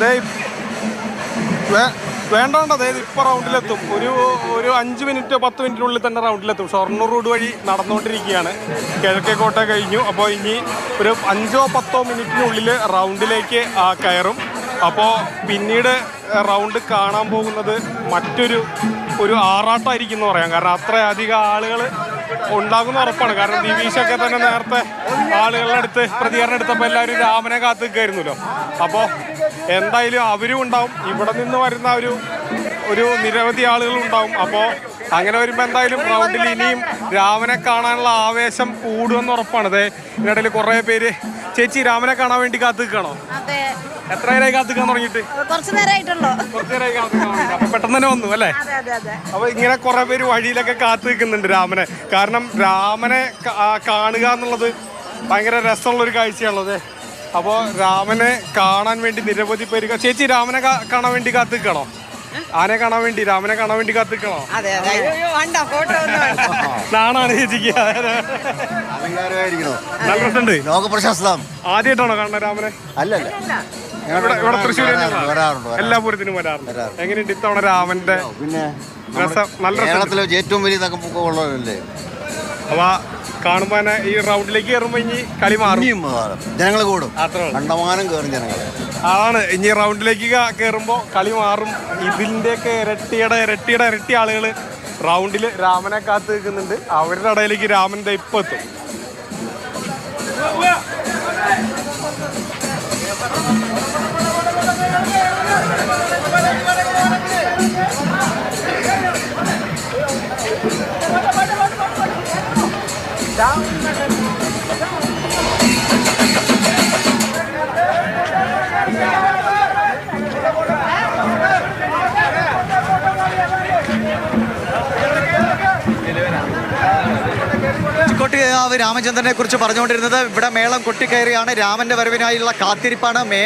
ദേ വേ- വേണ്ട വേണ്ട അതായത് ഇപ്പൊ റൗണ്ടിലെത്തും. ഒരു ഒരു അഞ്ച് മിനിറ്റ് പത്ത് മിനിറ്റിനുള്ളിൽ തന്നെ റൗണ്ടിലെത്തും. ഷൊർണൂർ റോഡ് വഴി നടന്നുകൊണ്ടിരിക്കുകയാണ്. കിഴക്കേക്കോട്ട കഴിഞ്ഞു. അപ്പോൾ ഇനി ഒരു അഞ്ചോ പത്തോ മിനിറ്റിനുള്ളിൽ റൗണ്ടിലേക്ക് കയറും. അപ്പോൾ പിന്നീട് റൗണ്ട് കാണാൻ പോകുന്നത് മറ്റൊരു ഒരു ആറാട്ടമായിരിക്കും എന്ന് പറയാം. കാരണം അത്രയധികം ആളുകൾ ഉണ്ടാകുന്ന ഉറപ്പാണ്. കാരണം ദിവീഷൊക്കെ തന്നെ നേരത്തെ ആളുകളുടെ അടുത്ത് പ്രതികരണം എടുത്തപ്പോൾ എല്ലാവരും രാമനെ കാത്തു നിൽക്കായിരുന്നല്ലോ അപ്പോൾ എന്തായാലും അവരും ഉണ്ടാവും. ഇവിടെ നിന്ന് വരുന്ന ഒരു ഒരു നിരവധി ആളുകൾ ഉണ്ടാവും. അപ്പോൾ അങ്ങനെ വരുമ്പോൾ എന്തായാലും റൗണ്ടിൽ ഇനിയും രാമനെ കാണാനുള്ള ആവേശം കൂടുമെന്ന് ഉറപ്പാണ്. അതെ ഇതിനിടയിൽ കുറേ പേര് ചേച്ചി രാമനെ കാണാൻ വേണ്ടി കാത്തു നിൽക്കണോ അതെ. എത്ര നേരമായി കാത്തു നിൽക്കാൻ തുടങ്ങിയിട്ട് കുറച്ചു നേരമായിട്ടുള്ളൂ കുറച്ച് നേരമായി കാത്തു നിൽക്കാൻ പെട്ടെന്ന് തന്നെ വന്നു അല്ലേ? അപ്പൊ ഇങ്ങനെ കുറെ പേര് വഴിയിലൊക്കെ കാത്തു നിൽക്കുന്നുണ്ട് രാമനെ. കാരണം രാമനെ കാണുക എന്നുള്ളത് ഭയങ്കര രസമുള്ള ഒരു കാഴ്ചയാണുള്ളത് അപ്പോൾ രാമനെ കാണാൻ വേണ്ടി നിരവധി പേര് ചേച്ചി രാമനെ കാണാൻ വേണ്ടി കാത്തു നിൽക്കണോ ആനെ കാണാൻ വേണ്ടി രാമനെ കാണാൻ വേണ്ടി കാത്തിക്കണോ? അതെ അതെ. അയ്യോ വേണ്ട ഫോട്ടോ ഒന്നും വേണ്ട. നാണാണ് ചേച്ചിക്ക് നല്ല രസമുണ്ട്. ലോകപ്രശസ്തം. ആദ്യമായിട്ടാണോ കാണുന്നത് രാമനെ? അല്ലല്ല ഇവിടെ ഇവിടെ തൃശ്ശൂർ വരാറുണ്ട് വരാറുണ്ട് എല്ലാ പൂരത്തിനും വരാറുണ്ട്. എങ്ങനെയുണ്ട് ഇത്തവണ രാമന്റെ പിന്നെ രസം? നല്ല കേരളത്തിലെ ഏറ്റവും വലിയ തകപ്പൊക്കെ ഉള്ളവരല്ലേ അപ്പൊ കാണുമ്പോ തന്നെ ഈ റൗണ്ടിലേക്ക് കയറുമ്പോ ഇനി കളി മാറും. ജനങ്ങൾ കൂടും. കണ്ടമാനം കയറും ജനങ്ങൾ. അതാണ് ഇനി റൗണ്ടിലേക്ക് കയറുമ്പോ കളി മാറും. ഇതിന്റെയൊക്കെ ഇരട്ടിയുടെ ഇരട്ടിയുടെ ഇരട്ടി ആളുകൾ റൗണ്ടിൽ രാമനെ കാത്ത് നിൽക്കുന്നുണ്ട്. അവരുടെ ഇടയിലേക്ക് രാമൻ ഇപ്പം എത്തും. രാമചന്ദ്രനെ കുറിച്ച് പറഞ്ഞുകൊണ്ടിരുന്നത് ഇവിടെ മേളം കൊട്ടിക്കയറിയാണ്. രാമന്റെ വരവിനായുള്ള കാത്തിരിപ്പാണ്.